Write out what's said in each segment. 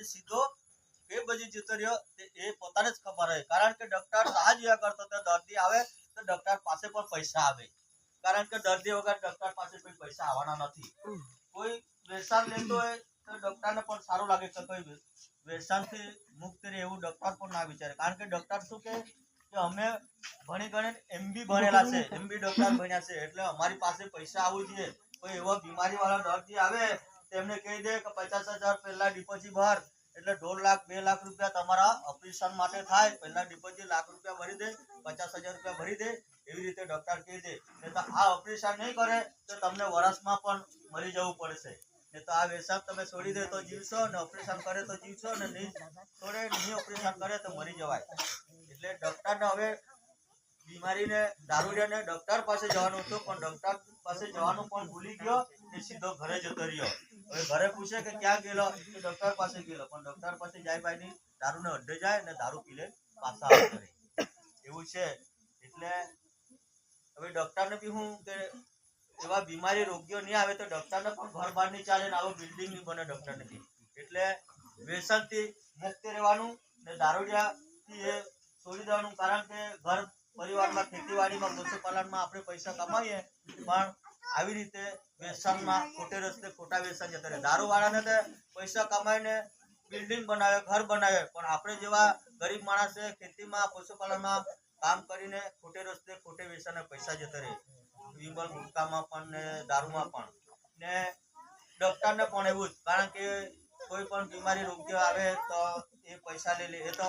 ને સીધો એ બધી જતો રહ્યો એ પોતાને જ ખબર હોય. કારણ કે ડોક્ટર જોયા કરતો તો દર્દી આવે તો ડોક્ટર પાસે પણ પૈસા આવે. કારણ કે દર્દી વગર ડોક્ટર પાસે કોઈ પૈસા આવવાના નથી. કોઈ વ્યસન લેતો હોય તો ડોક્ટરને પણ સારું લાગે કે કોઈ વ્યસનથી મુક્ત રહે એવું ડોક્ટર પણ ના વિચારે. કારણ કે ડોક્ટર શું કે કે અમે ભણી ગણે એમબી ભણેલા છે. એમબી ડોક્ટર ભણ્યા છે. એટલે અમારી પાસે પૈસા આવવું જોઈએ. કોઈ એવો બીમારી વાળા દર્દી આવે તેમને કહી દે કે પચાસ હજાર પહેલા ડિપોઝિટ ભર, એટલે દોઢ લાખ, બે લાખ રૂપિયા તમારા ઓપરેશન માટે થાય. પહેલા ડિપોઝિટ લાખ રૂપિયા ભરી દે, પચાસ હજાર રૂપિયા ભરી દે, એવી રીતે ડોક્ટર કહી દે. નહીં તો આ ઓપરેશન નહીં કરે તો તમને વરસમાં પણ મરી જવું પડશે. નહીં તો આ વેસાબ તમે છોડી દે તો જીવશો ને ઓપરેશન કરે તો જીવશો ને નહીં છોડે, નહીં ઓપરેશન કરે તો મરી જવાય. એટલે ડોક્ટરને હવે બીમારીને, દારૂડિયાને ડોક્ટર પાસે જવાનું હતું, પણ ડોક્ટર પાસે જવાનું પણ ભૂલી ગયો ને સીધો ઘરે જતો રહ્યો. ઘરે પૂછે કે ક્યાં ગયેલો? ડોક્ટર પાસે ગયેલો, પણ ડોક્ટર પાસે જાય ભાઈ દારૂ ને અડ્ડે જાય ને દારૂ પીલે પાછા એવું છે. એટલે હવે ડોક્ટરને બી હું કે એવા બીમારી રોગીઓ નહીં આવે તો ડોક્ટરને પણ ઘર બહાર નહીં ચાલે ને આવો બિલ્ડિંગ નહીં બને ડોક્ટરને બી. એટલે વ્યસનથી મુક્ત રહેવાનું ને દારૂડિયાથી એ છોડી દેવાનું. કારણ કે ઘર પરિવારમાં, ખેતીવાડીમાં, પશુપાલનમાં આપણે પૈસા કમાઈએ, પણ આવી રીતે વ્યસનમાં ખોટે રસ્તે ખોટા વ્યસન જતા રહે. દારૂવાળાને તો પૈસા કમાઈને બિલ્ડિંગ બનાવે, ઘર બનાવે, પણ આપણે જેવા ગરીબ માણસે ખેતીમાં, પશુપાલનમાં કામ કરીને ખોટે રસ્તે ખોટે વ્યસને પૈસા જતા રહે. વિમલ ગુટકામાં પણ ને દારૂમાં પણ. ને ડોક્ટરને પણ એવું જ, કારણ કે કોઈ પણ બીમારી રોગ્ય આવે તો એ પૈસા લઈ લે. એ તો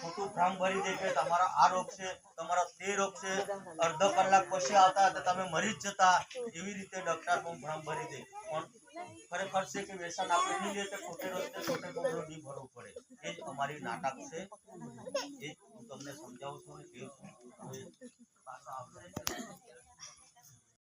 ખોટું ભ્રમ ભરી દે કે તમારો આ રોગ છે, તમારો તે રોગ છે, અડધો કલાક પછી આવતા તો તમે મરી જ જતા. એવી રીતે ડોક્ટર પણ ભ્રમ ભરી દે. પણ ખરેખર છે કે વ્યસન આપણે નહીં લે તો ખોટે રસ્તે ખોટે નહીં ભરવું પડે. એ જ અમારી નાટક છે. એ હું તમને સમજાવું છું હવે